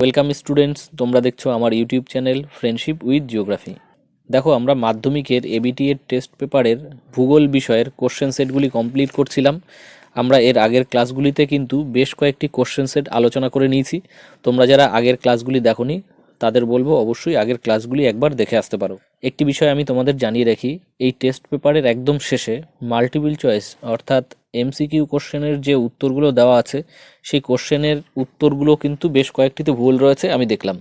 Welcome students তোমরা দেখছ আমার YouTube channel friendship with geography দেখো, আমরা মাধ্যমিকের এবিটি এর টেস্ট পেপারের ভূগোল বিষয়ের কোশ্চেন সেটগুলি কমপ্লিট করছিলাম। আমরা এর আগের ক্লাসগুলিতে কিন্তু বেশ কয়েকটি কোশ্চেন সেট আলোচনা করে নিয়েছি। তোমরা যারা আগের ক্লাসগুলি দেখোনি, তাদের বলব অবশ্যই আগের ক্লাসগুলি একবার দেখে আসতে পারো। একটি বিষয় আমি তোমাদের জানিয়ে রাখি, এই টেস্ট পেপারের একদম শেষে মাল্টিপল চয়েস অর্থাৎ এমসিকিউ কোশ্চেনের যে উত্তরগুলো দেওয়া আছে, সেই কোশ্চেনের উত্তরগুলো কিন্তু বেশ কয়েকটিতে ভুল রয়েছে, আমি দেখলাম।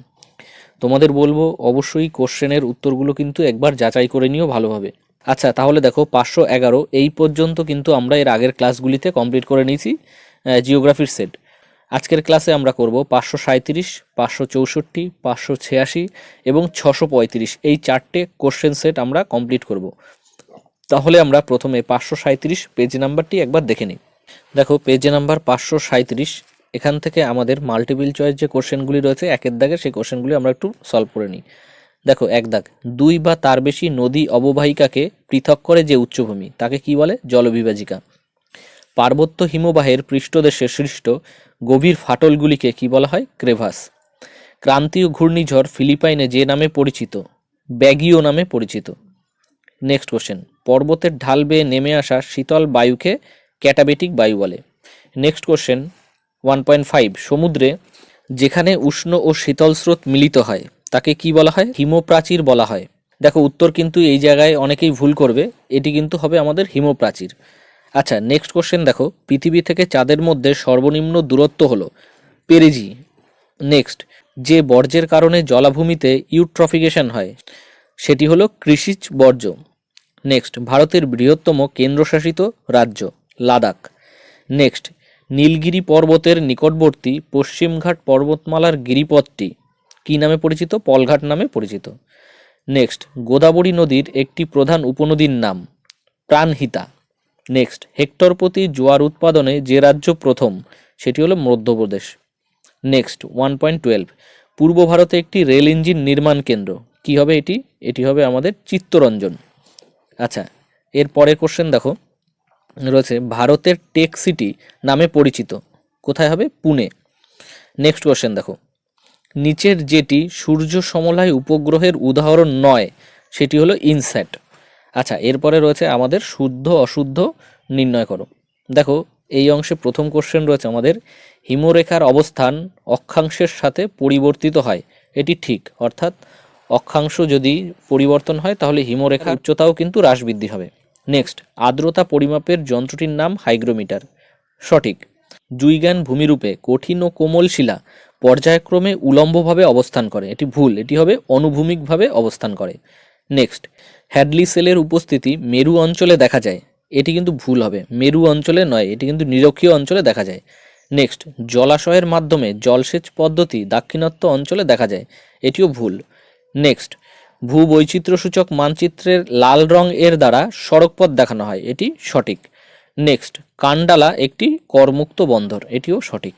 তোমাদের বলব অবশ্যই কোশ্চেনের উত্তরগুলো কিন্তু একবার যাচাই করে নিও ভালোভাবে। আচ্ছা তাহলে দেখো, পাঁচশো এগারো, এই পর্যন্ত কিন্তু আমরা এর আগের ক্লাসগুলিতে কমপ্লিট করে নিয়েছি জিওগ্রাফির সেট আজকের ক্লাসে আমরা করব পাঁচশো সাঁত্রিশ পাঁচশো চৌষট্টি, পাঁচশো ছিয়াশি এবং ছশো পঁয়ত্রিশ। এই চারটে কোশ্চেন সেট আমরা কমপ্লিট করব। তাহলে আমরা প্রথমে পাঁচশো সাঁত্রিশ পেজ নাম্বারটি একবার দেখে নিই। দেখো পেজ নাম্বার পাঁচশো সাঁত্রিশ এখান থেকে আমাদের মাল্টিপল চয়েস যে কোশ্চেনগুলি রয়েছে, একের দাগে সেই কোশ্চেনগুলি আমরা একটু সলভ করে নিই। দেখো, এক দাগ, দুই বা তার বেশি নদী অববাহিকাকে পৃথক করে যে উচ্চভূমি, তাকে কি বলে? জলবিভাজিকা। পার্বত্য হিমবাহের পৃষ্ঠদেশে সৃষ্ট গভীর ফাটলগুলিকে কি বলা হয়? ক্রেভাস। ক্রান্তীয় ঘূর্ণিঝড় ফিলিপাইনে যে নামে পরিচিত, ব্যাগিও নামে পরিচিত। নেক্সট কোশ্চেন পর্বতের ঢাল বেয়ে নেমে আসা শীতল বায়ুকে ক্যাটাবেটিক বায়ু বলে। Next question one point five সমুদ্রে যেখানে উষ্ণ ও শীতল স্রোত মিলিত হয়, তাকে কি বলা হয়? হিমপ্রাচীর বলা হয়। দেখো, উত্তর কিন্তু এই জায়গায় অনেকেই ভুল করবে। এটি কিন্তু হবে আমাদের হিমপ্রাচীর। আচ্ছা নেক্সট কোশ্চেন দেখো। পৃথিবী থেকে চাঁদের মধ্যে সর্বনিম্ন দূরত্ব হলো পেরেজি। নেক্সট যে বর্জ্যের কারণে জলাভূমিতে ইউট্রফিকেশন হয়, সেটি হলো কৃষিজ বর্জ্য। নেক্সট ভারতের বৃহত্তম কেন্দ্রশাসিত রাজ্য, লাদাখ। নেক্সট নীলগিরি পর্বতের নিকটবর্তী পশ্চিমঘাট পর্বতমালার গিরিপথটি কী নামে পরিচিত? পলঘাট নামে পরিচিত। নেক্সট গোদাবরী নদীর একটি প্রধান উপনদীর নাম, প্রাণহিতা। নেক্সট হেক্টর প্রতি জোয়ার উৎপাদনে যে রাজ্য প্রথম, সেটি হলো Madhya Pradesh. Next one point twelve পূর্ব ভারতে একটি রেল ইঞ্জিন নির্মাণ কেন্দ্র। কি হবে এটি? এটি হবে আমাদের চিত্তরঞ্জন। আচ্ছা এর পরের কোশ্চেন দেখো। রয়েছে, ভারতের টেক সিটি নামে পরিচিত। কোথায় হবে? পুনে। নেক্সট কোশ্চেন দেখো। নিচের যেটি সূর্য সমলায় উপগ্রহের উদাহরণ নয়, সেটি হলো ইনস্যাট। আচ্ছা এরপরে রয়েছে আমাদের শুদ্ধ অশুদ্ধ নির্ণয় করো। দেখো, এই অংশে প্রথম কোশ্চেন রয়েছে আমাদের, হিমরেখার অবস্থান অক্ষাংশের সাথে পরিবর্তিত হয়। এটি ঠিক, অর্থাৎ অক্ষাংশ যদি পরিবর্তন হয়, তাহলে হিমরেখার উচ্চতাও কিন্তু হ্রাস বৃদ্ধি হবে। নেক্সট আর্দ্রতা পরিমাপের যন্ত্রটির নাম হাইগ্রোমিটার। সঠিক। জুইগান ভূমিরূপে কঠিন ও কোমল শিলা পর্যায়ক্রমে উলম্বভাবে অবস্থান করে। এটি ভুল। এটি হবে অনুভূমিকভাবে অবস্থান করে। নেক্সট হ্যাডলি সেলের উপস্থিতি মেরু অঞ্চলে দেখা যায়। এটি কিন্তু ভুল হবে। মেরু অঞ্চলে নয়, এটি কিন্তু নিরক্ষীয় অঞ্চলে দেখা যায়। নেক্সট জলাশয়ের মাধ্যমে জলসেচ পদ্ধতি দাক্ষিণাত্য অঞ্চলে দেখা যায়। এটিও ভুল। নেক্সট ভূবৈচিত্র্যসূচক মানচিত্রের লাল রং এর দ্বারা সড়কপথ দেখানো হয়। এটি সঠিক। নেক্সট কান্ডালা একটি করমুক্ত বন্দর। এটিও সঠিক।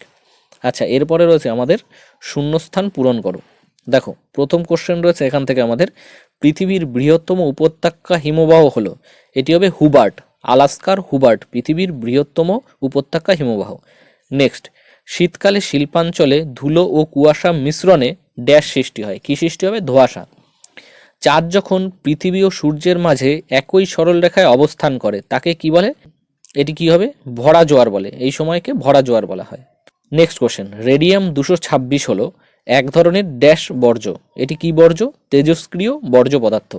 আচ্ছা এরপরে রয়েছে আমাদের শূন্যস্থান পূরণ করো। দেখো, প্রথম কোশ্চেন রয়েছে এখান থেকে আমাদের। পৃথিবীর বৃহত্তম উপত্যকা হিমবাহ হলো। এটি হবে হুবার্ট, আলাস্কার হুবার্ট, পৃথিবীর বৃহত্তম উপত্যকা হিমবাহ। নেক্সট শীতকালে শিল্পাঞ্চলে ধুলো ও কুয়াশা মিশ্রণে ড্যাশ সৃষ্টি হয়। কি সৃষ্টি হবে? ধোঁয়াশা। চাঁদ যখন পৃথিবী ও সূর্যের মাঝে একই সরল রেখায় অবস্থান করে, তাকে কি বলে? এটি কি হবে? ভরা জোয়ার বলে। এই সময়কে ভরা জোয়ার বলা হয়। নেক্সট কোশ্চেন রেডিয়াম দুশো ছাব্বিশ হলো এক ধরনের ড্যাশ বর্জ্য। এটি কি বর্জ্য? তেজস্ক্রিয় বর্জ্য পদার্থ।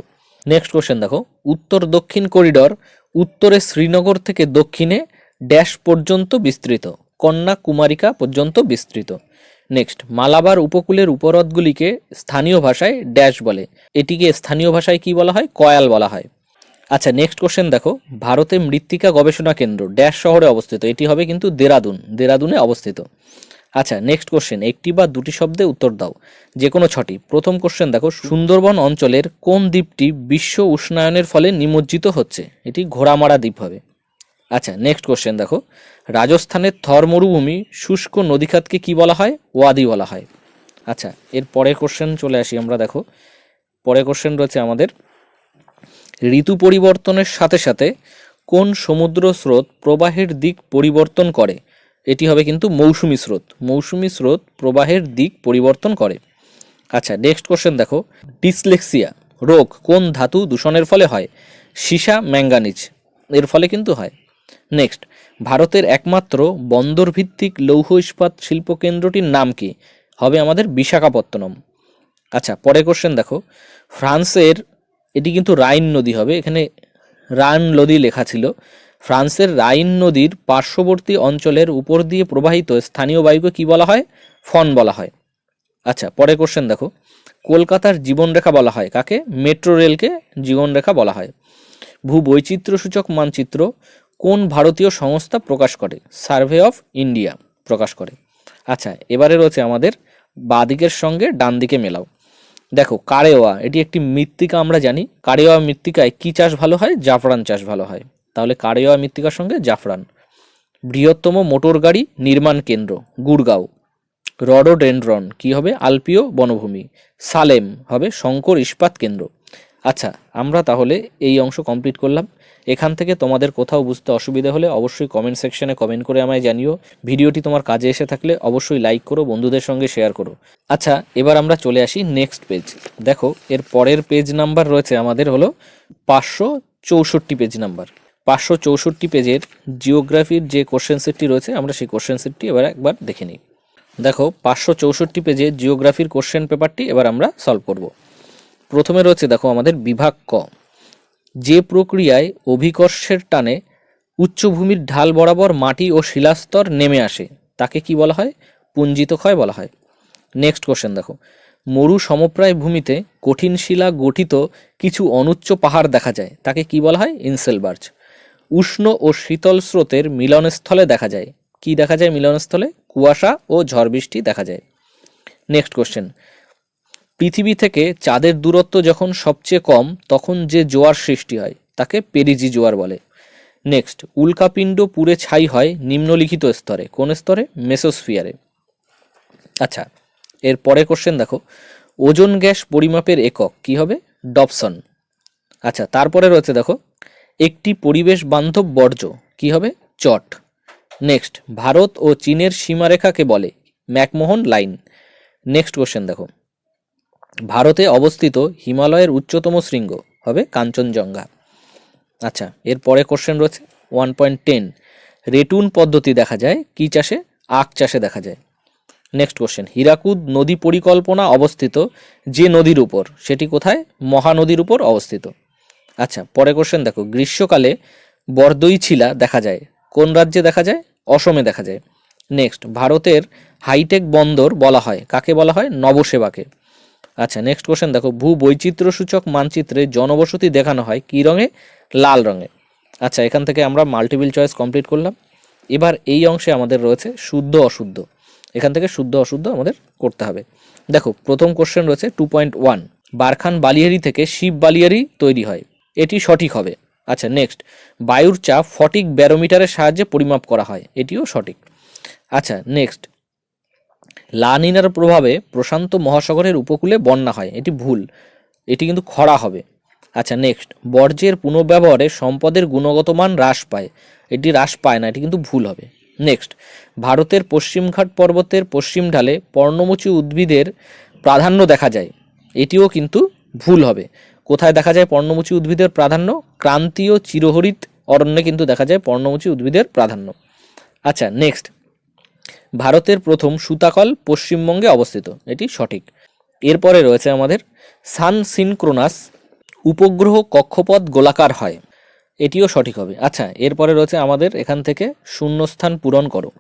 নেক্সট কোশ্চেন দেখো। উত্তর দক্ষিণ করিডর উত্তরে শ্রীনগর থেকে দক্ষিণে ড্যাশ পর্যন্ত বিস্তৃত। কন্যা কুমারিকা পর্যন্ত বিস্তৃত। নেক্সট মালাবার উপকূলের উপহ্রদগুলিকে স্থানীয় ভাষায় ড্যাশ বলে। এটিকে স্থানীয় ভাষায় কি বলা হয়? কয়াল বলা হয়। আচ্ছা নেক্সট কোশ্চেন দেখো। ভারতে মৃত্তিকা গবেষণা কেন্দ্র ড্যাশ শহরে অবস্থিত। এটি হবে কিন্তু দেরাদুন, দেরাদুনে অবস্থিত। আচ্ছা নেক্সট কোশ্চেন একটি বা দুটি শব্দে উত্তর দাও। যে কোনো ছটি। প্রথম কোশ্চেন দেখো, সুন্দরবন অঞ্চলের কোন দ্বীপটি বিশ্ব উষ্ণায়নের ফলে নিমজ্জিত হচ্ছে? এটি ঘোড়ামারা দ্বীপ হবে। আচ্ছা নেক্সট কোশ্চেন দেখো। রাজস্থানের থর মরুভূমি শুষ্ক নদীখাতকে কি বলা হয়? ওয়াদি বলা হয়। আচ্ছা এর পরের কোশ্চেন চলে আসি আমরা, দেখো। পরের কোশ্চেন রয়েছে আমাদের। ঋতু পরিবর্তনের সাথে সাথে কোন সমুদ্র স্রোত প্রবাহের দিক পরিবর্তন করে? এটি হবে কিন্তু মৌসুমি স্রোত। মৌসুমি স্রোত প্রবাহের দিক পরিবর্তন করে। আচ্ছা নেক্সট কোশ্চেন দেখো। ডিসলেক্সিয়া রোগ কোন ধাতু দূষণের ফলে হয়? সীসা, ম্যাঙ্গানিজ। এর ফলে কিন্তু হয়। নেক্সট ভারতের একমাত্র বন্দর ভিত্তিক লৌহ ইস্পাত শিল্প কেন্দ্রটির নাম কি? হবে আমাদের বিশাখাপত্তনম। আচ্ছা পরের কোশ্চেন দেখো। ফ্রান্সের, এটি কিন্তু রাইন নদী হবে, এখানে রান নদী লেখা ছিল। ফ্রান্সের রাইন নদীর পার্শ্ববর্তী অঞ্চলের উপর দিয়ে প্রবাহিত স্থানীয় বায়ুকে কি বলা হয়? ফন বলা হয়। আচ্ছা পরের কোশ্চেন দেখো। কলকাতার জীবনরেখা বলা হয় কাকে? মেট্রো রেলকে জীবনরেখা বলা হয়। ভূ বৈচিত্র্য সূচক মানচিত্র কোন ভারতীয় সংস্থা প্রকাশ করে? সার্ভে অফ ইন্ডিয়া প্রকাশ করে। আচ্ছা এবারে রয়েছে আমাদের বাদিকের সঙ্গে ডান দিকে মেলাও। দেখো, কারেওয়া, এটি একটি মৃত্তিকা, আমরা জানি। কারেওয়া মৃত্তিকায় কি চাষ ভালো হয়? জাফরান চাষ ভালো হয়। তাহলে কারেওয়া মৃত্তিকার সঙ্গে জাফরান। বৃহত্তম মোটর গাড়ি নির্মাণ কেন্দ্র গুড়গাঁও রডোডেন্ড্রন, কি হবে? আলপিও বনভূমি। সালেম হবে শঙ্কর ইস্পাত কেন্দ্র। আচ্ছা আমরা তাহলে এই অংশ কমপ্লিট করলাম। এখান থেকে তোমাদের কোথাও বুঝতে অসুবিধা হলে অবশ্যই কমেন্ট সেকশনে কমেন্ট করে আমায় জানিও। ভিডিওটি তোমার কাজে এসে থাকলে অবশ্যই লাইক করো, বন্ধুদের সঙ্গে শেয়ার করো। আচ্ছা এবার আমরা চলে আসি নেক্সট পেজ দেখো, এর পরের পেজ নাম্বার রয়েছে আমাদের হলো পাঁচশো চৌষট্টি পেজ নাম্বার পাঁচশো চৌষট্টি পেজের জিওগ্রাফির যে কোশ্চেন সেটটি রয়েছে, আমরা সেই কোশ্চেন সেটটি এবার একবার দেখে নিই। দেখো, পাঁচশো চৌষট্টি পেজে জিওগ্রাফির কোশ্চেন পেপারটি এবার আমরা সলভ করব। প্রথমে রয়েছে দেখো আমাদের বিভাগ ক। যে প্রক্রিয়ায় অভিকর্ষের টানে উচ্চভূমির ঢাল বরাবর মাটি ও শিলাস্তর নেমে আসে, তাকে কি বলা হয়? পুঞ্জিত ক্ষয় বলা হয়। নেক্সট কোশ্চেন দেখো। মরু সমপ্রায় ভূমিতে কঠিন শিলা গঠিত কিছু অনুচ্চ পাহাড় দেখা যায়, তাকে কি বলা হয়? ইনসেলবার্জ উষ্ণ ও শীতল স্রোতের মিলনস্থলে দেখা যায়। কি দেখা যায় মিলনস্থলে? কুয়াশা ও ঝড় বৃষ্টি দেখা যায়। নেক্সট কোশ্চেন পৃথিবী থেকে চাঁদের দূরত্ব যখন সবচেয়ে কম, তখন যে জোয়ার সৃষ্টি হয়, তাকে পেরিজি জোয়ার বলে। নেক্সট, উল্কাপিণ্ড পুড়ে ছাই হয় নিম্নলিখিত স্তরে। কোন স্তরে? মেসোস্ফিয়ারে। আচ্ছা এর পরে কোশ্চেন দেখো। ওজন গ্যাস পরিমাপের একক কি হবে? ডপসন আচ্ছা তারপরে রয়েছে দেখো, একটি পরিবেশ বান্ধব বর্জ্য কি হবে? চট। নেক্সট, ভারত ও চীনের সীমারেখাকে বলে। McMahon line. নেক্সট কোশ্চেন দেখো। ভারতে অবস্থিত হিমালয়ের উচ্চতম শৃঙ্গ হবে কাঞ্চনজঙ্ঘা। আচ্ছা এর পরে কোশ্চেন রয়েছে ওয়ান পয়েন্ট টেন রেটুন পদ্ধতি দেখা যায়, কি চাষে? আখ চাষে দেখা যায়। নেক্সট কোশ্চেন হীরাকুদ নদী পরিকল্পনা অবস্থিত যে নদীর উপর? সেটি কোথায়? মহানদীর উপর অবস্থিত। আচ্ছা পরে কোশ্চেন দেখো, গ্রীষ্মকালে বরদইছিলা দেখা যায়। কোন রাজ্যে দেখা যায়? অসমে দেখা যায়। নেক্সট ভারতের হাইটেক বন্দর বলা হয়। কাকে বলা হয়? নবসেবাকে। আচ্ছা নেক্সট কোশ্চেন দেখো ভূ বৈচিত্র্য সূচক মানচিত্রে জনবসতি দেখানো হয় কী রঙে? লাল রঙে। আচ্ছা এখান থেকে আমরা মাল্টিপল চয়েস কমপ্লিট করলাম। এবার এই অংশে আমাদের রয়েছে শুদ্ধ অশুদ্ধ। এখান থেকে শুদ্ধ অশুদ্ধ আমাদের করতে হবে। দেখো, প্রথম কোশ্চেন রয়েছে টু পয়েন্ট ওয়ান বারখান বালিয়ারি থেকে শিব বালিয়ারি তৈরি হয়। এটি সঠিক হবে। আচ্ছা নেক্সট বায়ুর চাপ ফটিক ব্যারোমিটারের সাহায্যে পরিমাপ করা হয়। এটিও সঠিক। আচ্ছা নেক্সট লানিনার প্রভাবে প্রশান্ত মহাসাগরের উপকূলে বন্যা হয়। এটি ভুল। এটি কিন্তু খরা হবে। আচ্ছা নেক্সট বর্জ্যের পুনর্ব্যবহারে সম্পদের গুণগত মান হ্রাস পায়। এটি হ্রাস পায় না, এটি কিন্তু ভুল হবে। নেক্সট ভারতের পশ্চিমঘাট পর্বতের পশ্চিম ঢালে পর্ণমোচী উদ্ভিদের প্রাধান্য দেখা যায়। এটিও কিন্তু ভুল হবে। কোথায় দেখা যায় পর্ণমোচী উদ্ভিদের প্রাধান্য? ক্রান্তীয় চিরহরিত অরণ্যে কিন্তু দেখা যায় পর্ণমোচী উদ্ভিদের প্রাধান্য। আচ্ছা নেক্সট ভারতের প্রথম সুতাকল পশ্চিমবঙ্গে অবস্থিত। এটি সঠিক। এরপরে রয়েছে আমাদের সান সিনক্রোনাস উপগ্রহ কক্ষপথ গোলাকার হয়। এটিও সঠিক হবে। আচ্ছা এরপরে রয়েছে আমাদের এখান থেকে শূন্যস্থান পূরণ করো।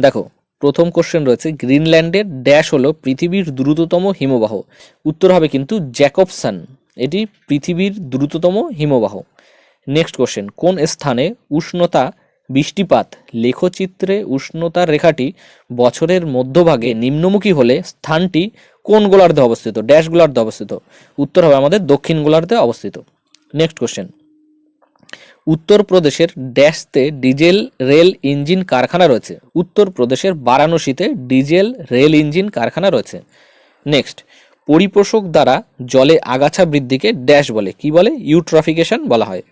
দেখো, প্রথম কোশ্চেন রয়েছে, গ্রিনল্যান্ডের ড্যাশ হলো পৃথিবীর দ্রুততম হিমবাহ। উত্তর হবে কিন্তু জ্যাকবসান। এটি পৃথিবীর দ্রুততম হিমবাহ। নেক্সট কোশ্চেন কোন স্থানে উষ্ণতা বৃষ্টিপাত, লেখচিত্রে উষ্ণতার রেখাটি বছরের মধ্যভাগে নিম্নমুখী হলে স্থানটি কোন গোলার্ধে অবস্থিত? ড্যাশ গোলার্ধে অবস্থিত। উত্তর হবে আমাদের দক্ষিণ গোলার্ধে অবস্থিত। নেক্সট কোশ্চেন উত্তরপ্রদেশের ড্যাশতে ডিজেল রেল ইঞ্জিন কারখানা রয়েছে। উত্তরপ্রদেশের বারাণসীতে ডিজেল রেল ইঞ্জিন কারখানা রয়েছে। নেক্সট পরিপোষক দ্বারা জলে আগাছা বৃদ্ধিকে ড্যাশ বলে। কি বলে? ইউট্রফিকেশন বলা হয়।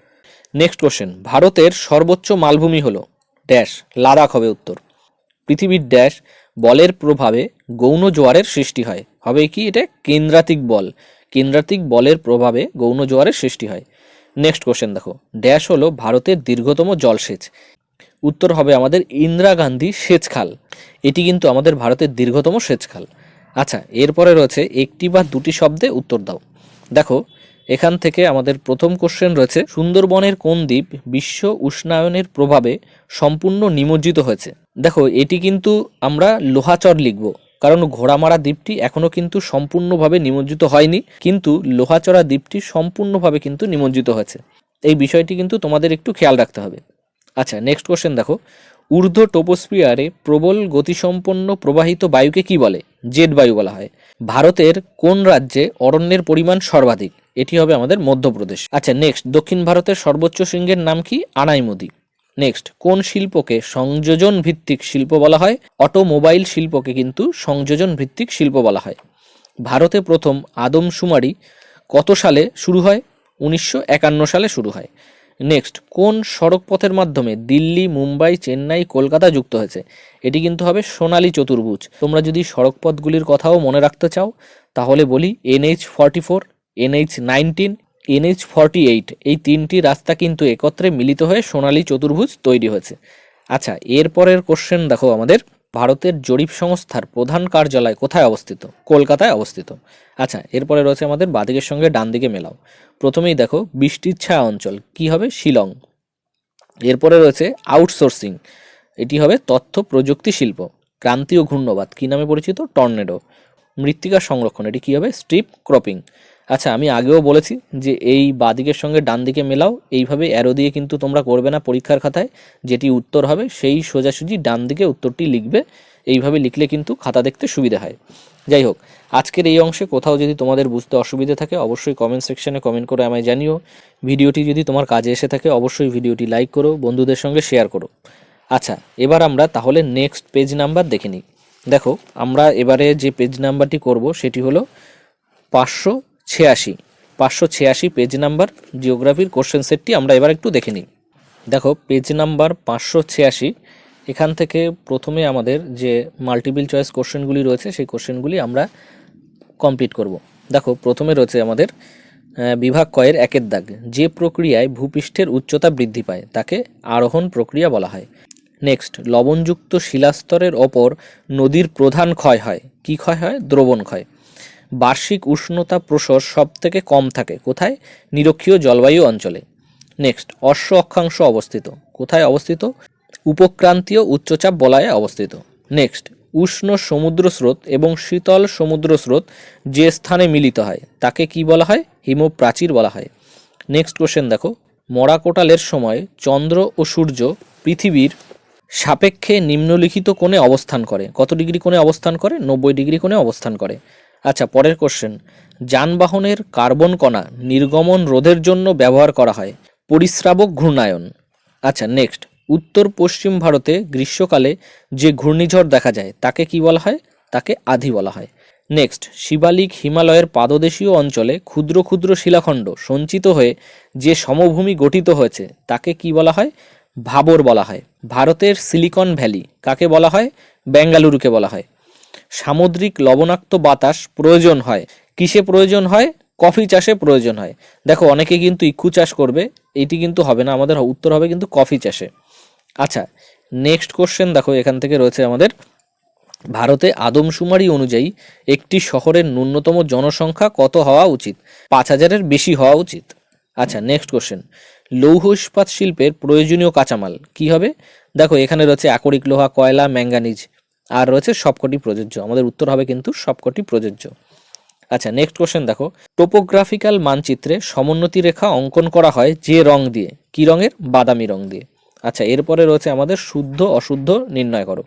নেক্সট কোশ্চেন ভারতের সর্বোচ্চ মালভূমি হলো ড্যাশ লাদাখ হবে উত্তর। পৃথিবীর ড্যাশ বলের প্রভাবে গৌণ জোয়ারের সৃষ্টি হয়। হবে কি এটা? কেন্দ্রাতিক বল। কেন্দ্রাতিক বলের প্রভাবে গৌণ জোয়ারের সৃষ্টি হয়। নেক্সট কোশ্চেন দেখো। ড্যাশ হলো ভারতের দীর্ঘতম জলসেচ। উত্তর হবে আমাদের ইন্দিরা গান্ধী সেচ খাল। এটি কিন্তু আমাদের ভারতের দীর্ঘতম সেচ খাল। আচ্ছা এরপরে রয়েছে একটি বা দুটি শব্দে উত্তর দাও। দেখো এখান থেকে আমাদের প্রথম কোশ্চেন রয়েছে, সুন্দরবনের কোন দ্বীপ বিশ্ব উষ্ণায়নের প্রভাবে সম্পূর্ণ নিমজ্জিত হয়েছে? দেখো, এটি কিন্তু আমরা লোহাচর লিখব, কারণ ঘোড়ামারা দ্বীপটি এখনও কিন্তু সম্পূর্ণভাবে নিমজ্জিত হয়নি, কিন্তু লোহাচড়া দ্বীপটি সম্পূর্ণভাবে কিন্তু নিমজ্জিত হয়েছে। এই বিষয়টি কিন্তু তোমাদের একটু খেয়াল রাখতে হবে। আচ্ছা নেক্সট কোশ্চেন দেখো, ঊর্ধ্ব টোপোস্পিয়ারে প্রবল গতিসম্পন্ন প্রবাহিত বায়ুকে কি বলে? জেট বায়ু বলা হয়। ভারতের কোন রাজ্যে অরণ্যের পরিমাণ সর্বাধিক? এটি হবে আমাদের মধ্যপ্রদেশ। আচ্ছা নেক্সট দক্ষিণ ভারতের সর্বোচ্চ শৃঙ্গের নাম কি? আনাইমুদি। নেক্সট কোন শিল্পকে সংযোজন ভিত্তিক শিল্প বলা হয়? অটোমোবাইল শিল্পকে কিন্তু সংযোজন ভিত্তিক শিল্প বলা হয়। ভারতে প্রথম আদমশুমারি কত সালে শুরু হয়? উনিশশো একান্ন সালে শুরু হয়। নেক্সট কোন সড়ক পথের মাধ্যমে দিল্লি, মুম্বাই, চেন্নাই, কলকাতা যুক্ত হয়েছে? এটি কিন্তু হবে সোনালী চতুর্ভুজ। তোমরা যদি সড়কপথগুলির কথাও মনে রাখতে চাও, তাহলে বলি NH forty four. NH nineteen NH forty eight এই তিনটি রাস্তা কিন্তু একত্রে মিলিত হয়ে সোনালী চতুর্ভুজ তৈরি হয়েছে। আচ্ছা এরপরের কোশ্চেন দেখো আমাদের। ভারতের জরিপ সংস্থার প্রধান কার্যালয় কোথায় অবস্থিত? কলকাতায় অবস্থিত। আচ্ছা এরপরে রয়েছে আমাদের বাদিকের সঙ্গে ডান দিকে মেলাও। প্রথমেই দেখো, বৃষ্টির ছায়া অঞ্চল, কি হবে? শিলং। এরপরে রয়েছে আউটসোর্সিং এটি হবে তথ্য প্রযুক্তি শিল্প, ক্রান্তীয় ঘূর্ণবাদ, কি নামে পরিচিত? টর্নেডো। মৃত্তিকা সংরক্ষণ, এটি কি হবে? স্ট্রিপ ক্রপিং আচ্ছা আমি আগেও বলেছি যে এই বাদিকের সঙ্গে ডান দিকে মেলাও, এইভাবে অ্যারো দিয়ে কিন্তু তোমরা করবে না পরীক্ষার খাতায়, যেটি উত্তর হবে সেই সোজাসুজি ডান দিকে উত্তরটি লিখবে, এইভাবে লিখলে কিন্তু খাতা দেখতে সুবিধা হয়। যাই হোক, আজকের এই অংশে কোথাও যদি তোমাদের বুঝতে অসুবিধে থাকে, অবশ্যই কমেন্ট সেকশনে কমেন্ট করে আমায় জানিও। ভিডিওটি যদি তোমার কাজে এসে থাকে, অবশ্যই ভিডিওটি লাইক করো, বন্ধুদের সঙ্গে শেয়ার করো। আচ্ছা এবার আমরা তাহলে নেক্সট পেজ নাম্বার দেখে নিই। দেখো, আমরা এবারে যে পেজ নাম্বারটি করব, সেটি হলো পাঁচশো ছিয়াশি, পাঁচশো ছিয়াশি পেজ নাম্বার জিওগ্রাফির কোশ্চেন সেটটি আমরা এবার একটু দেখে নিই। দেখো পেজ নাম্বার পাঁচশো ছিয়াশি, এখান থেকে প্রথমে আমাদের যে মাল্টিপল চয়েস কোশ্চেনগুলি রয়েছে, সেই কোশ্চেনগুলি আমরা কমপ্লিট করব। দেখো, প্রথমে রয়েছে আমাদের বিভাগ কয়ের একের দাগ। যে প্রক্রিয়ায় ভূপৃষ্ঠের উচ্চতা বৃদ্ধি পায়, তাকে আরোহণ প্রক্রিয়া বলা হয়। নেক্সট লবণযুক্ত শিলাস্তরের ওপর নদীর প্রধান ক্ষয় হয়। কি ক্ষয় হয়? দ্রবণ ক্ষয়। বার্ষিক উষ্ণতা প্রসর সব থেকে কম থাকে কোথায়? নিরক্ষীয় জলবায়ু অঞ্চলে। নেক্সট, অশ্ব অক্ষাংশ অবস্থিত। কোথায় অবস্থিত? উপক্রান্তীয় উচ্চচাপ বলয়ে অবস্থিত। নেক্সট, উষ্ণ সমুদ্র স্রোত এবং শীতল সমুদ্র স্রোত যে স্থানে মিলিত হয়, তাকে কি বলা হয়? হিমপ্রাচীর বলা হয়। নেক্সট কোশ্চেন দেখো। মরাকোটালের সময় চন্দ্র ও সূর্য পৃথিবীর সাপেক্ষে নিম্নলিখিত কোণে অবস্থান করে। কত ডিগ্রি কোণে অবস্থান করে? নব্বই ডিগ্রি কোণে অবস্থান করে। আচ্ছা পরের কোশ্চেন যানবাহনের কার্বন কণা নির্গমন রোধের জন্য ব্যবহার করা হয়। পরিস্রাবক ঘূর্ণায়ন। আচ্ছা নেক্সট উত্তর পশ্চিম ভারতে গ্রীষ্মকালে যে ঘূর্ণিঝড় দেখা যায়, তাকে কি বলা হয়? তাকে আধি বলা হয়। নেক্সট শিবালিক হিমালয়ের পাদদেশীয় অঞ্চলে ক্ষুদ্র ক্ষুদ্র শিলাখণ্ড সঞ্চিত হয়ে যে সমভূমি গঠিত হয়েছে, তাকে কি বলা হয়? ভাবর বলা হয়। ভারতের সিলিকন ভ্যালি কাকে বলা হয়? বেঙ্গালুরুকে বলা হয়। সামুদ্রিক লবণাক্ত বাতাস প্রয়োজন হয়। কিসে প্রয়োজন হয়? কফি চাষে প্রয়োজন হয়। দেখো, অনেকে কিন্তু ইক্ষু চাষ করবে, এটি কিন্তু হবে না, আমাদের উত্তর হবে কিন্তু কফি চাষে। আচ্ছা নেক্সট কোশ্চেন দেখো, এখান থেকে রয়েছে আমাদের। ভারতে আদমশুমারি অনুযায়ী একটি শহরের ন্যূনতম জনসংখ্যা কত হওয়া উচিত? পাঁচ হাজারের বেশি হওয়া উচিত। আচ্ছা নেক্সট কোশ্চেন লৌহ ইস্পাত শিল্পের প্রয়োজনীয় কাঁচামাল কি হবে? দেখো, এখানে রয়েছে আকরিক লোহা, কয়লা, ম্যাঙ্গানিজ। আর রয়েছে সবকটি প্রযোজ্য। আমাদের উত্তর হবে কিন্তু সবকটি প্রযোজ্য। আচ্ছা নেক্সট কোশ্চেন দেখো। টোপোগ্রাফিক্যাল মানচিত্রে সমোন্নতি রেখা অঙ্কন করা হয় যে রং দিয়ে? কি রঙের? বাদামি রং দিয়ে। আচ্ছা এরপরে রয়েছে আমাদের শুদ্ধ, অশুদ্ধ নির্ণয় করো।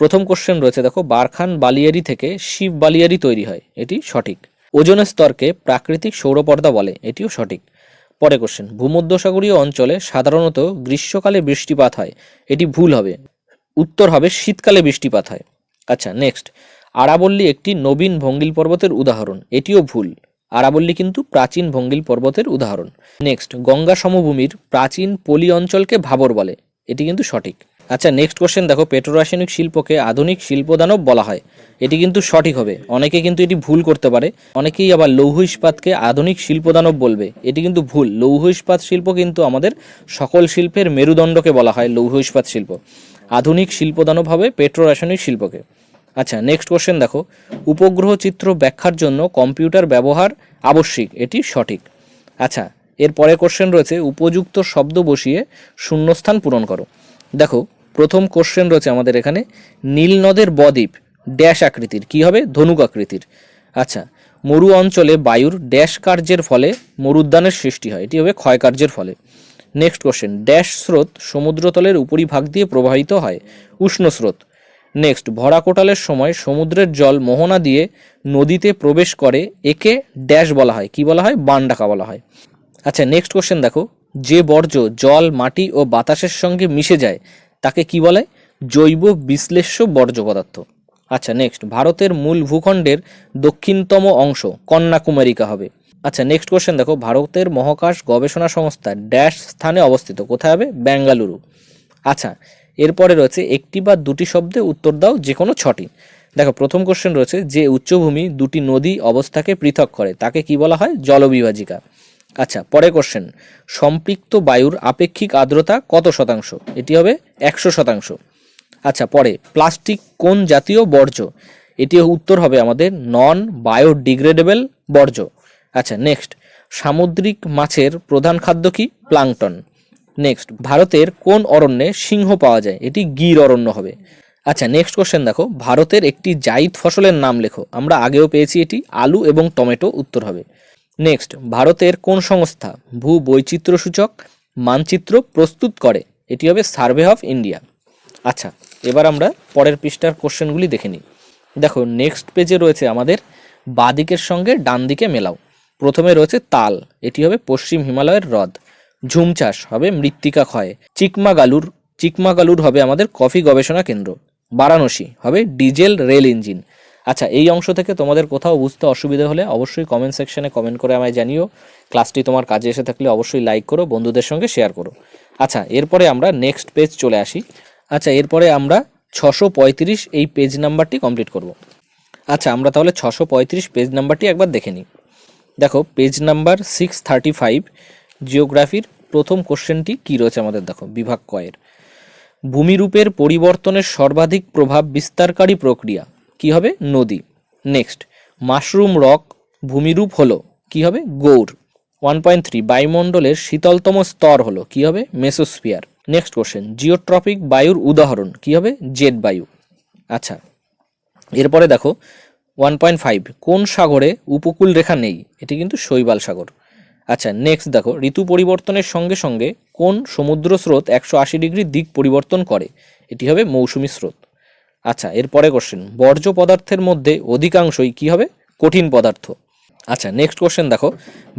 প্রথম কোশ্চেন রয়েছে দেখো, বারখান বালিয়ারি থেকে শিব বালিয়ারি তৈরি হয়, এটি সঠিক। ওজনের স্তরকে প্রাকৃতিক সৌরপর্দা বলে, এটিও সঠিক। পরে কোশ্চেন ভূমধ্যসাগরীয় অঞ্চলে সাধারণত গ্রীষ্মকালে বৃষ্টিপাত হয়, এটি ভুল হবে। উত্তর হবে শীতকালে বৃষ্টিপাত হয়। আচ্ছা নেক্সট আরাবল্লী একটি নবীন ভঙ্গিল পর্বতের উদাহরণ। এটিও ভুল। আরাবল্লী কিন্তু প্রাচীন ভঙ্গিল পর্বতের উদাহরণ। নেক্সট গঙ্গা সমভূমির প্রাচীন পলি অঞ্চলকে ভাবর বলে। এটি কিন্তু সঠিক। আচ্ছা নেক্সট কোশ্চেন দেখো, পেট্রোরাসায়নিক শিল্পকে আধুনিক শিল্পদানব বলা হয়। এটি কিন্তু সঠিক হবে। অনেকে কিন্তু এটি ভুল করতে পারে। অনেকেই আবার লৌহ ইস্পাতকে আধুনিক শিল্পদানব বলবে। এটি কিন্তু ভুল। লৌহ ইস্পাত শিল্প কিন্তু আমাদের সকল শিল্পের মেরুদণ্ডকে বলা হয় লৌহ ইস্পাত শিল্প। আধুনিক শিল্পদানব হবে পেট্রোরাসায়নিক শিল্পকে। আচ্ছা নেক্সট কোশ্চেন দেখো। উপগ্রহ চিত্র ব্যাখ্যার জন্য কম্পিউটার ব্যবহার আবশ্যিক, এটি সঠিক। আচ্ছা এর পরে কোশ্চেন রয়েছে, উপযুক্ত শব্দ বসিয়ে শূন্যস্থান পূরণ করো। দেখো, প্রথম কোশ্চেন রয়েছে আমাদের এখানে, নীল নদের বদ্বীপ, ড্যাশ আকৃতির, কি হবে? ধনুক আকৃতির। আচ্ছা মরু অঞ্চলে বায়ুর ড্যাশ কার্যের ফলে মরুদ্যানের সৃষ্টি হয়, এটি হবে ক্ষয় কার্যের ফলে। নেক্সট কোশ্চেন ড্যাশ স্রোত সমুদ্রতলের উপরিভাগ দিয়ে প্রবাহিত হয়। উষ্ণ স্রোত। নেক্সট ভরা কোটালের সময় সমুদ্রের জল মোহনা দিয়ে নদীতে প্রবেশ করে, একে ড্যাশ বলা হয়। কি বলা হয়? বান ডাকা বলা হয়। আচ্ছা নেক্সট কোশ্চেন দেখো। যে বর্জ্য জল, মাটি ও বাতাসের সঙ্গে মিশে যায়, তাকে কি বলে? জৈব বিশ্লেষ্য বর্জ্য পদার্থ। আচ্ছা নেক্সট ভারতের মূল ভূখণ্ডের দক্ষিণতম অংশ কন্যাকুমারিকা হবে। আচ্ছা নেক্সট কোশ্চেন দেখো। ভারতের মহাকাশ গবেষণা সংস্থা ড্যাশ স্থানে অবস্থিত। কোথায় হবে? বেঙ্গালুরু। আচ্ছা এরপরে রয়েছে একটি বা দুটি শব্দে উত্তর দাও যে কোনো ছটি। দেখো, প্রথম কোশ্চেন রয়েছে, যে উচ্চভূমি দুটি নদী অবস্থাকে পৃথক করে, তাকে কি বলা হয়? জলবিভাজিকা। আচ্ছা পরে কোশ্চেন সম্পৃক্ত বায়ুর আপেক্ষিক আর্দ্রতা কত শতাংশ? এটি হবে একশো শতাংশ। আচ্ছা পরে, প্লাস্টিক কোন জাতীয় বর্জ্য? এটি উত্তর হবে আমাদের নন বায়োডিগ্রেডেবল বর্জ্য। আচ্ছা নেক্সট সামুদ্রিক মাছের প্রধান খাদ্য কি? প্লাংটন নেক্সট ভারতের কোন অরণ্যে সিংহ পাওয়া যায়? এটি গির অরণ্য হবে। আচ্ছা নেক্সট কোশ্চেন দেখো। ভারতের একটি জাইদ ফসলের নাম লেখো। আমরা আগেও পেয়েছি এটি। আলু এবং টমেটো উত্তর হবে। নেক্সট ভারতের কোন সংস্থা? ভূ বৈচিত্র্য সূচক মানচিত্র প্রস্তুত করে। এটি হবে সার্ভে অফ ইন্ডিয়া আচ্ছা এবার আমরা পরের পৃষ্ঠার কোশ্চেনগুলি দেখে নিই। দেখো নেক্সট পেজে রয়েছে আমাদের বাদিকের সঙ্গে ডান দিকে মেলাও। প্রথমে রয়েছে তাল, এটি হবে পশ্চিম হিমালয়ের হ্রদ। ঝুম চাষ হবে মৃত্তিকা ক্ষয়। চিকমাগালুর চিকমাগালুর হবে আমাদের কফি গবেষণা কেন্দ্র। বারাণসী হবে ডিজেল রেল ইঞ্জিন। আচ্ছা এই অংশ থেকে তোমাদের কোথাও বুঝতে অসুবিধা হলে অবশ্যই কমেন্ট সেকশনে কমেন্ট করে আমায় জানিও। ক্লাসটি তোমার কাজে এসে থাকলে অবশ্যই লাইক করো, বন্ধুদের সঙ্গে শেয়ার করো। আচ্ছা এরপরে আমরা নেক্সট পেজ চলে আসি। আচ্ছা এরপরে আমরা ছশো পঁয়ত্রিশ এই পেজ নাম্বারটি কমপ্লিট করব। আচ্ছা আমরা তাহলে ছশো পঁয়ত্রিশ পেজ নাম্বারটি একবার দেখে নিই। দেখো page number six thirty five জিওগ্রাফির প্রথম কোশ্চেনটি কী রয়েছে আমাদের? দেখো, বিভাগ কয়ের। ভূমিরূপের পরিবর্তনের সর্বাধিক প্রভাব বিস্তারকারী প্রক্রিয়া, কি হবে? নদী। নেক্সট মাশরুম রক ভূমিরূপ হলো, কি হবে? গৌর ওয়ান পয়েন্ট থ্রি বায়ুমণ্ডলের শীতলতম স্তর হলো, কি হবে? মেসোস্ফিয়ার নেক্সট কোশ্চেন জিওট্রপিক বায়ুর উদাহরণ, কি হবে? জেট বায়ু। আচ্ছা এরপরে দেখো ওয়ান পয়েন্ট ফাইভ, কোন সাগরে উপকূল রেখা নেই? এটি কিন্তু শৈবাল সাগর। আচ্ছা নেক্সট দেখো, ঋতু পরিবর্তনের সঙ্গে সঙ্গে কোন সমুদ্র স্রোত একশো আশি ডিগ্রি দিক পরিবর্তন করে? এটি হবে মৌসুমী স্রোত। আচ্ছা এরপরে কোশ্চেন বর্জ্য পদার্থের মধ্যে অধিকাংশই কি হবে? কঠিন পদার্থ। আচ্ছা নেক্সট কোশ্চেন দেখো,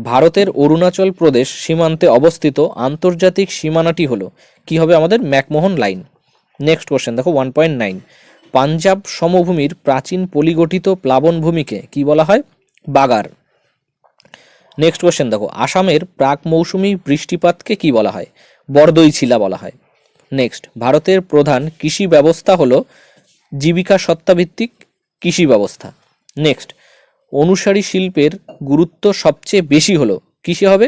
ভারতের অরুণাচল প্রদেশ সীমান্তে অবস্থিত আন্তর্জাতিক সীমানাটি হলো, কি হবে আমাদের ম্যাকমোহন লাইন? নেক্সট কোশ্চেন দেখো ওয়ান পয়েন্ট নাইন পাঞ্জাব সমভূমির প্রাচীন পলিগঠিত প্লাবনভূমিকে কি বলা হয়? বাগার। নেক্সট কোয়েশ্চেন দেখো, আসামের প্রাক মৌসুমি বৃষ্টিপাতকে কি বলা হয়? বরদইছিলা বলা হয়। নেক্সট ভারতের প্রধান কৃষি ব্যবস্থা হলো জীবিকা সত্তাভিত্তিক কৃষি ব্যবস্থা। নেক্সট অনুসারী শিল্পের গুরুত্ব সবচেয়ে বেশি হলো কিসে হবে?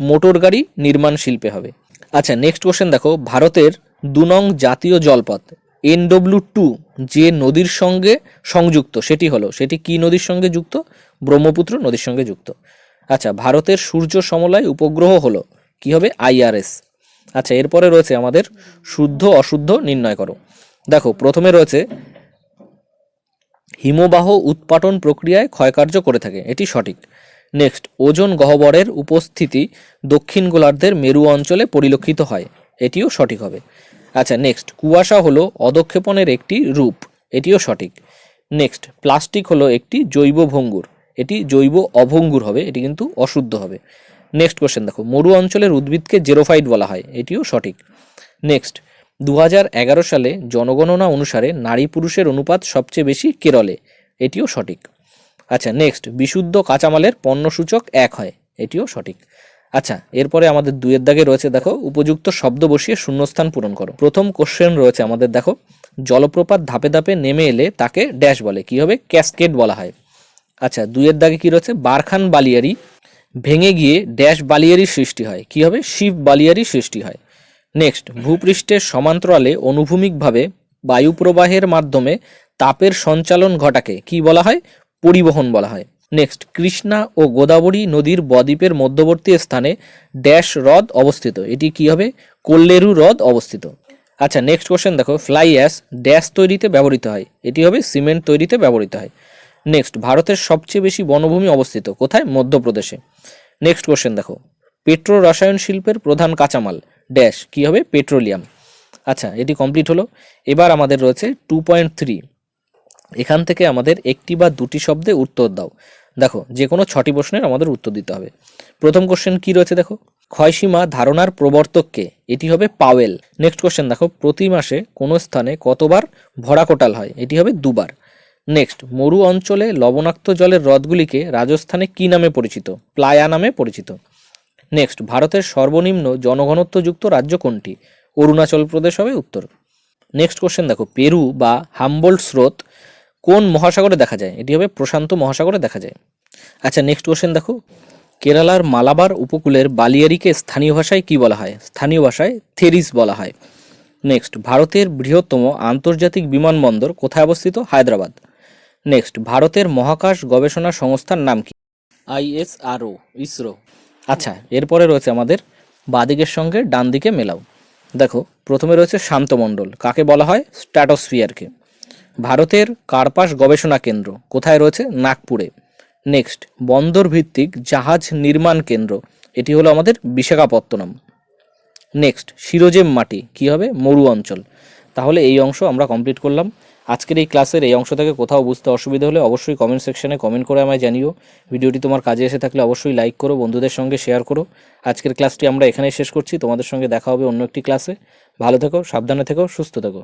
মোটর গাড়ি নির্মাণ শিল্পে হবে। আচ্ছা নেক্সট কোশ্চেন দেখো, ভারতের দু নং জাতীয় জলপথ। এনডব্লিউ টু যে নদীর সঙ্গে সংযুক্ত, সেটি হলো, সেটি কি নদীর সঙ্গে যুক্ত? ব্রহ্মপুত্র নদীর সঙ্গে যুক্ত। আচ্ছা ভারতের সূর্য সমলয় উপগ্রহ হলো, কি হবে? আইআরএস আচ্ছা এরপরে রয়েছে আমাদের শুদ্ধ অশুদ্ধ নির্ণয় করো। দেখো, প্রথমে রয়েছে, হিমবাহ উৎপাটন প্রক্রিয়ায় ক্ষয়কার্য করে থাকে, এটি সঠিক। নেক্সট, ওজন গহ্বরের উপস্থিতি দক্ষিণ গোলার্ধের মেরু অঞ্চলে পরিলক্ষিত হয়, এটিও সঠিক হবে। আচ্ছা নেক্সট কুয়াশা হলো অধক্ষেপণের একটি রূপ, এটিও সঠিক। নেক্সট প্লাস্টিক হলো একটি জৈব ভঙ্গুর, এটি জৈব অভঙ্গুর হবে, এটি কিন্তু অশুদ্ধ হবে। নেক্সট কোশ্চেন দেখো, মরু অঞ্চলের উদ্ভিদকে জেরোফাইট বলা হয়, এটিও সঠিক। নেক্সট দু সালে জনগণনা অনুসারে নারী পুরুষের অনুপাত সবচেয়ে বেশি কেরলে, এটিও সঠিক। আচ্ছা নেক্সট বিশুদ্ধ কাঁচামালের পণ্যসূচক এক হয়, এটিও সঠিক। আচ্ছা এরপরে আমাদের দুয়ের দাগে রয়েছে, দেখো, উপযুক্ত শব্দ বসিয়ে শূন্যস্থান পূরণ করো। প্রথম কোশ্চেন রয়েছে আমাদের, দেখো, জলপ্রপাত ধাপে ধাপে নেমে এলে তাকে ড্যাশ বলে, কি হবে? ক্যাসকেড বলা হয়। আচ্ছা দুইয়ের দাগে কি রয়েছে? বারখান বালিয়ারি ভেঙে গিয়ে ড্যাশ বালিয়ারি সৃষ্টি হয়। কি হবে? শিব বালিয়ারি সৃষ্টি হয়। নেক্সট ভূপৃষ্ঠের সমান্তরালে অনুভূমিকভাবে বায়ু প্রবাহের মাধ্যমে তাপের সঞ্চালন ঘটাকে কি বলা হয়? পরিবহন বলা হয়। নেক্সট কৃষ্ণা ও গোদাবরী নদীর বদ্বীপের মধ্যবর্তী স্থানে ড্যাশ হ্রদ অবস্থিত। এটি কি হবে? কোল্লেরু হ্রদ অবস্থিত। আচ্ছা নেক্সট কোশ্চেন দেখো। ফ্লাই অ্যাশ ড্যাশ তৈরিতে ব্যবহৃত হয়। এটি হবে সিমেন্ট তৈরিতে ব্যবহৃত হয়। নেক্সট ভারতের সবচেয়ে বেশি বনভূমি অবস্থিত। কোথায়? মধ্যপ্রদেশে। নেক্সট কোশ্চেন দেখো। পেট্রো রসায়ন শিল্পের প্রধান কাঁচামাল। ড্যাশ কি হবে? পেট্রোলিয়াম। আচ্ছা এটি কমপ্লিট হলো। এবার আমাদের রয়েছে টু পয়েন্ট থ্রি এখান থেকে আমাদের একটি বা দুটি শব্দে উত্তর দাও। দেখো যে কোনো ছটি প্রশ্নের আমাদের উত্তর দিতে হবে। প্রথম কোশ্চেন কি রয়েছে দেখো? ক্ষয়সীমা ধারণার প্রবর্তককে এটি হবে পাওয়েল। নেক্সট কোশ্চেন দেখো, প্রতি মাসে কোনো স্থানে কতবার ভরা কোটাল হয়? এটি হবে দুবার। নেক্সট মরু অঞ্চলে লবণাক্ত জলের হ্রদগুলিকে রাজস্থানে কি নামে পরিচিত? প্লায়া নামে পরিচিত। নেক্সট ভারতের সর্বনিম্ন জনঘনত্বযুক্ত রাজ্য কোনটি? অরুণাচল প্রদেশ হবে উত্তর। নেক্সট কোশ্চেন দেখো, পেরু বা হাম্বোল্ট স্রোত কোন মহাসাগরে দেখা যায়? এটি হবে প্রশান্ত মহাসাগরে দেখা যায়। আচ্ছা নেক্সট কোশ্চেন দেখো। কেরালার মালাবার উপকূলের বালিয়ারিকে স্থানীয় ভাষায় কি বলা হয়? স্থানীয় ভাষায় থেরিস বলা হয়। নেক্সট ভারতের বৃহত্তম আন্তর্জাতিক বিমানবন্দর কোথায় অবস্থিত? হায়দ্রাবাদ। নেক্সট ভারতের মহাকাশ গবেষণা সংস্থার নাম কি? I S R O ISRO. আচ্ছা এরপরে রয়েছে আমাদের বাদিকের সঙ্গে ডান দিকে মেলাও। দেখো প্রথমে রয়েছে শান্তমণ্ডল কাকে বলা হয়? স্ট্র্যাটোস্ফিয়ারকে। ভারতের কার্পাস গবেষণা কেন্দ্র। কোথায় রয়েছে? নাগপুরে। নেক্সট বন্দর ভিত্তিক জাহাজ নির্মাণ কেন্দ্র। এটি হলো আমাদের বিশাখাপত্তনম। নেক্সট শিরোজেম মাটি। কি হবে? মরু অঞ্চল। তাহলে এই অংশ আমরা কমপ্লিট করলাম। আজকের এই ক্লাসের এই অংশ থেকে কোথাও বুঝতে অসুবিধা হলে অবশ্যই কমেন্ট সেকশনে কমেন্ট করে আমায় জানিও। ভিডিওটি তোমার কাজে এসে থাকলে অবশ্যই লাইক করো, বন্ধুদের সঙ্গে শেয়ার করো। আজকের ক্লাসটি আমরা এখানেই শেষ করছি। তোমাদের সঙ্গে দেখা হবে অন্য একটি ক্লাসে ভালো থেকো, সাবধানে থেকো, সুস্থ থেকো।